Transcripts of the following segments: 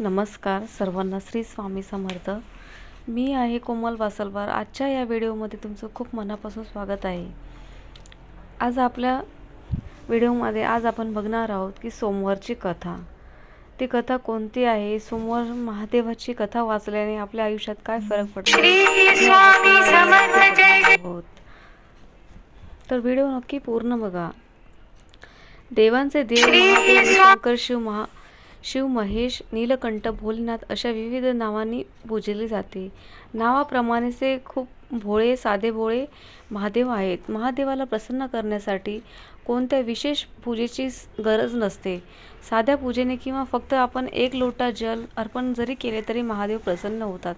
नमस्कार सर्वांना श्री स्वामी समर्थ. मी आहे कोमल वासलवार. आजच्या या व्हिडिओमध्ये तुमचं खूप मनापासून स्वागत आहे. आज आपल्या व्हिडिओमध्ये आज आपण बघणार आहोत की सोमवारची कथा. ती कथा कोणती आहे? सोमवार महादेवाची कथा वाचल्याने आपल्या आयुष्यात काय फरक पडतो? तर व्हिडिओ नक्की पूर्ण बघा. देवांचे देव शंकर शिव महा शिव महेश नीलकंठ भोलेनाथ अशा विविध नावांनी पूजले जाते. नावाप्रमाणेच ते खूप भोळे साधे भोळे महादेव आहेत. महादेवाला प्रसन्न करण्यासाठी कोणत्या विशेष पूजेची गरज नसते. साध्या पूजेने किंवा फक्त आपण एक लोटा जल अर्पण जरी केले तरी महादेव प्रसन्न होतात.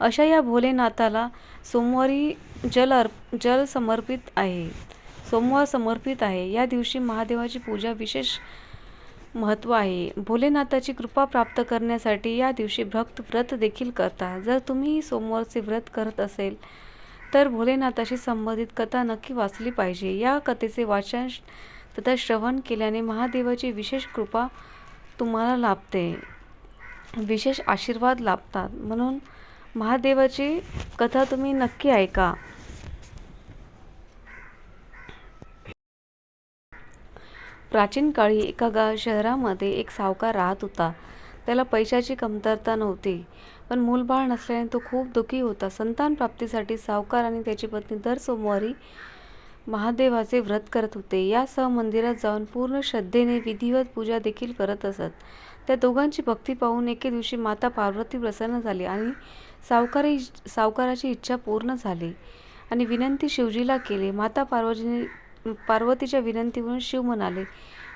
अशा या भोलेनाथाला सोमवारी जल अर्प जल समर्पित आहे. सोमवार समर्पित आहे. या दिवशी महादेवाची पूजा विशेष महत्त्व आहे. भोलेनाथाची कृपा प्राप्त करण्यासाठी या दिवशी भक्त व्रत देखील करतात. जर तुम्ही सोमवारचे व्रत करत असेल तर भोलेनाथाशी संबंधित कथा नक्की वाचली पाहिजे. या कथेचे वाचन तथा श्रवण केल्याने महादेवाची विशेष कृपा तुम्हाला लाभते. विशेष आशीर्वाद लाभतात. म्हणून महादेवाची कथा तुम्ही नक्की ऐका. प्राचीन काळी एका गा शहरामध्ये एक सावकार राहत होता. त्याला पैशाची कमतरता नव्हती पण मूलबाळ नसल्याने तो खूप दुःखी होता. संतान प्राप्तीसाठी सावकार आणि त्याची पत्नी दर सोमवारी महादेवाचे व्रत करत होते. यासह मंदिरात जाऊन पूर्ण श्रद्धेने विधिवत पूजा देखील करत असत. त्या दोघांची भक्ती पाहून एके दिवशी माता पार्वती प्रसन्न झाली आणि सावकारी सावकाराची इच्छा पूर्ण झाली आणि विनंती शिवजीला केली. माता पार्वतीने पार्वतीच्या विनंतीवरून शिव म्हणाले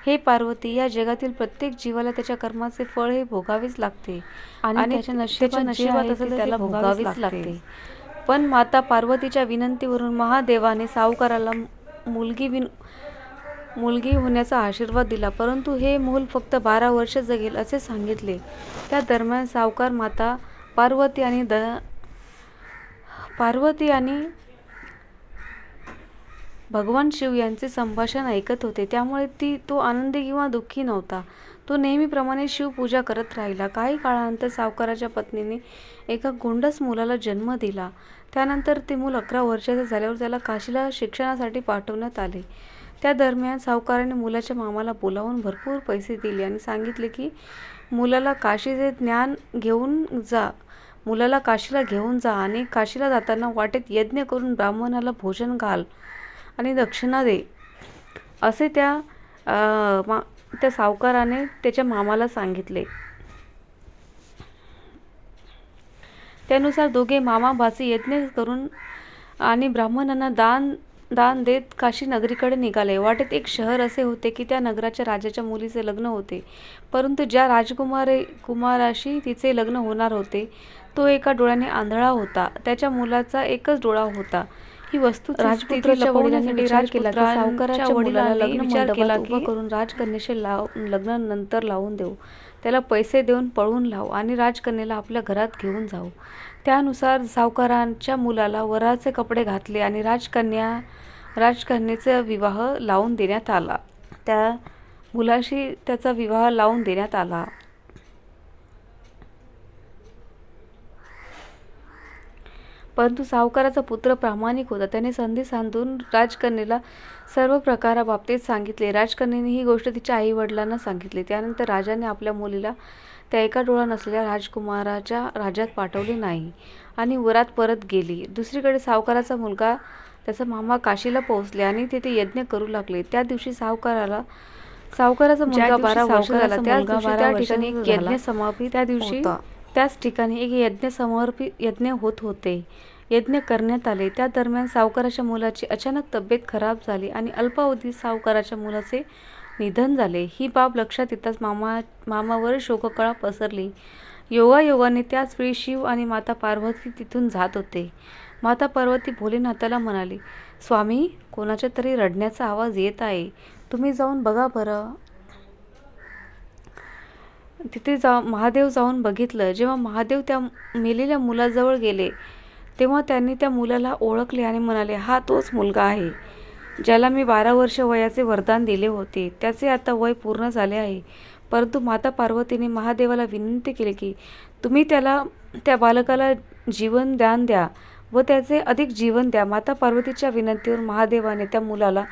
हे पार्वती या जगातील प्रत्येक जीवाला त्याच्या कर्माचे फळ हे भोगावेच लागते आणि त्याच्या नशिबात असेल त्याला भोगावेच लागते. पण माता पार्वतीच्या विनंतीवरून महादेवाने सावकाराला मुलगी विन मुलगी होण्याचा आशीर्वाद दिला. परंतु हे मूल फक्त बारा वर्ष जगेल असे सांगितले. त्या दरम्यान सावकार माता पार्वती आणि द पार्वती आणि भगवान शिव यांचे संभाषण ऐकत होते. त्यामुळे ती तो आनंदी किंवा दुःखी नव्हता. तो नेहमीप्रमाणे शिवपूजा करत राहिला. काही काळानंतर सावकाराच्या पत्नीने एका गोंडस मुलाला जन्म दिला. त्यानंतर ते मूल अकरा वर्षाचे झाल्यावर त्याला काशीला शिक्षणासाठी पाठवण्यात आले. त्या दरम्यान सावकाराने मुलाच्या मामाला बोलावून भरपूर पैसे दिले आणि सांगितले की मुलाला काशीचे ज्ञान घेऊन जा. मुलाला काशीला घेऊन जा आणि काशीला जाताना वाटेत यज्ञ करून ब्राह्मणाला भोजन घाल. आणि दक्षिणा दे. असे त्या मा त्या सावकाराने त्याच्या मामाला सांगितले. त्यानुसार दोघे मामा भाची यज्ञ करून आणि ब्राह्मणांना दान दान देत काशी नगरीकडे निघाले. वाटेत एक शहर असे होते की त्या नगराच्या राजाच्या मुलीचे लग्न होते. परंतु ज्या राजकुमारे कुमाराशी तिचे लग्न होणार होते तो एका डोळ्याने आंधळा होता. त्याच्या मुलाचा एकच डोळा होता. ही वस्तू राजपुत्राच्या वडिलांनी विचार केला. की सावकाराच्या वडिलांनी लग्न विचार केला की करून राजकन्याशी लाव लग्न नंतर लावून देऊ. त्याला पैसे देऊन पळवून लावू आणि राजकन्याला आपल्या घरात घेऊन जाऊ. त्यानुसार सावकारांच्या मुलाला वराचे कपडे घातले आणि राजकन्या राजकन्याचा विवाह लावून देण्यात आला. त्या मुलाशी त्याचा विवाह लावून देण्यात आला. परंतु सावकाराचा पुत्र प्रामाणिक होता. त्याने संधी सांधून राजकन्येला सर्व प्रकाराबाबतीत सांगितले. राजकन्येने ही गोष्ट तिच्या आई वडिलांना सांगितली. त्यानंतर राजाने आपल्या मुलीला त्या एका डोळा नसलेल्या राजकुमाराच्या राज्यात पाठवले नाही आणि वरात परत गेली. दुसरीकडे सावकाराचा मुलगा त्याचा मामा काशीला पोहोचले आणि तेथे यज्ञ करू लागले. त्या दिवशी सावकाराला सावकाराचा मुलगा बारा वर्ष झाला त्या ठिकाणी यज्ञ समापित त्या दिवशी. त्याच ठिकाणी एक यज्ञ समर्पित यज्ञ होत होते. यज्ञ करण्यात आले. त्या दरम्यान सावकाराच्या मुलाची अचानक तब्येत खराब झाली आणि अल्पावधीत सावकाराच्या मुलाचे निधन झाले. ही बाब लक्षात येताच मामा मामावर शोककळा पसरली. योगायोगाने त्याच वेळी शिव आणि माता पार्वती तिथून जात होते. माता पार्वती भोलेनाथाला म्हणाली स्वामी कोणाच्या तरी रडण्याचा आवाज येत आहे. तुम्ही जाऊन बघा बरं. तिथे जा महादेव जाऊन बघितलं. जेव्हा महादेव त्या मेलेल्या मुलाजवळ गेले तेव्हा त्यांनी त्या मुलाला ओळखले आणि म्हणाले हा तोच मुलगा आहे ज्याला मी बारा वर्ष वयाचे वरदान दिले होते. त्याचे आता वय पूर्ण झाले आहे. परंतु माता पार्वतीने महादेवाला विनंती केली की तुम्ही त्याला त्या बालकाला जीवन दान द्या व त्याचे अधिक जीवन द्या. माता पार्वतीच्या विनंतीवर महादेवाने त्या मुलाला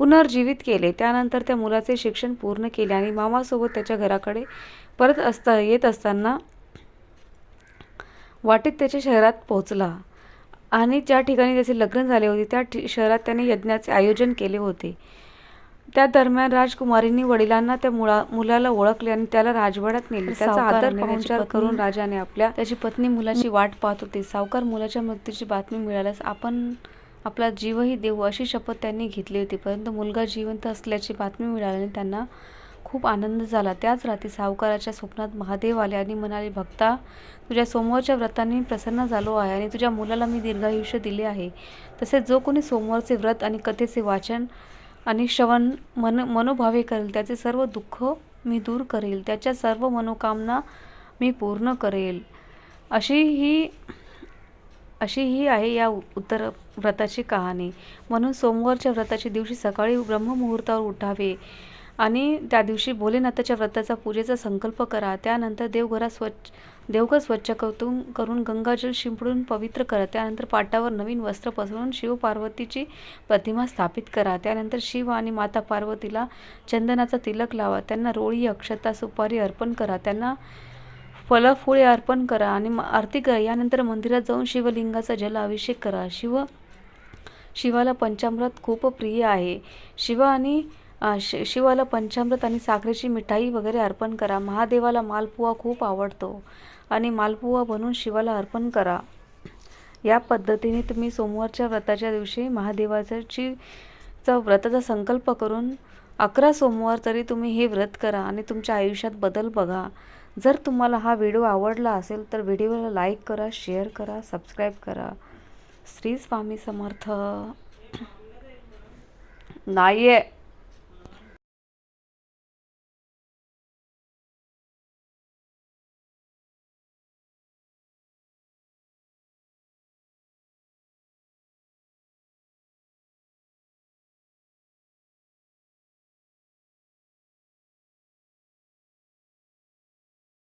पुनर्जीवित केले. त्यानंतर त्या मुलाचे शिक्षण पूर्ण केले आणि मामासोबत त्याच्या घराकडे परत असता येत असताना वाटेत त्याच्या शहरात पोहोचला. आणि ज्या ठिकाणी त्याचे लग्न झाले होते त्या ठि शहरात त्याने यज्ञाचे आयोजन केले होते. त्या दरम्यान राजकुमारींनी वडिलांना त्या मुला मुलाला ओळखले आणि त्याला राजवाड्यात नेले. त्याचा आदर पाहुणचार करून राजाने आपल्या त्याची पत्नी मुलाची वाट पाहत होते. सावकार मुलाच्या मृत्यूची बातमी मिळाल्यास आपण आपला जीवही देऊ अशी शपथ त्यांनी घेतली होती. परंतु मुलगा जिवंत असल्याची बातमी मिळाल्याने त्यांना खूप आनंद झाला. त्याच रात्री सावकाराच्या स्वप्नात महादेव आले आणि म्हणाले भक्ता तुझ्या सोमवारच्या व्रताने मी प्रसन्न झालो आहे आणि तुझ्या मुलाला मी दीर्घायुष्य दिले आहे. तसेच जो कोणी सोमवारचे व्रत आणि कथेचे वाचन आणि श्रवण मन मनोभावे करेल त्याचे सर्व दुःख मी दूर करेल. त्याच्या सर्व मनोकामना मी पूर्ण करेल. अशी ही अशी ही आहे या उ- उत्तर व्रताची कहाणी. म्हणून सोमवारच्या व्रताच्या दिवशी सकाळी ब्रह्ममुहूर्तावर उठावे आणि त्या दिवशी भोलेनाथाच्या व्रताचा पूजेचा संकल्प करा. त्यानंतर देवघरात स्वच्छ देवघर स्वच्छ करून करून गंगाजल शिंपडून पवित्र करा. त्यानंतर पाटावर नवीन वस्त्र पसरून शिवपार्वतीची प्रतिमा स्थापित करा. त्यानंतर शिव आणि माता पार्वतीला चंदनाचा तिलक लावा. त्यांना रोळी अक्षता सुपारी अर्पण करा. त्यांना फळं अर्पण करा आणि म- आरती करा. यानंतर मंदिरात जाऊन शिवलिंगाचा जल अभिषेक करा. शिव शिवाला पंचामृत खूप प्रिय आहे. शिव आणि शि शिवाला पंचामृत आणि साखरेची मिठाई वगैरे अर्पण करा. महादेवाला मालपुवा खूप आवडतो आणि मालपुवा बनवून शिवाला अर्पण करा. या पद्धतीने तुम्ही सोमवारच्या व्रताच्या दिवशी महादेवाची चा व्रताचा संकल्प करून अकरा सोमवार तरी तुम्ही हे व्रत करा आणि तुमच्या आयुष्यात बदल बघा. जर तुम्हाला हा व्हिडिओ आवडला असेल तर व्हिडिओला लाईक करा शेअर करा सबस्क्राईब करा. श्री स्वामी समर्थ. नाही आहे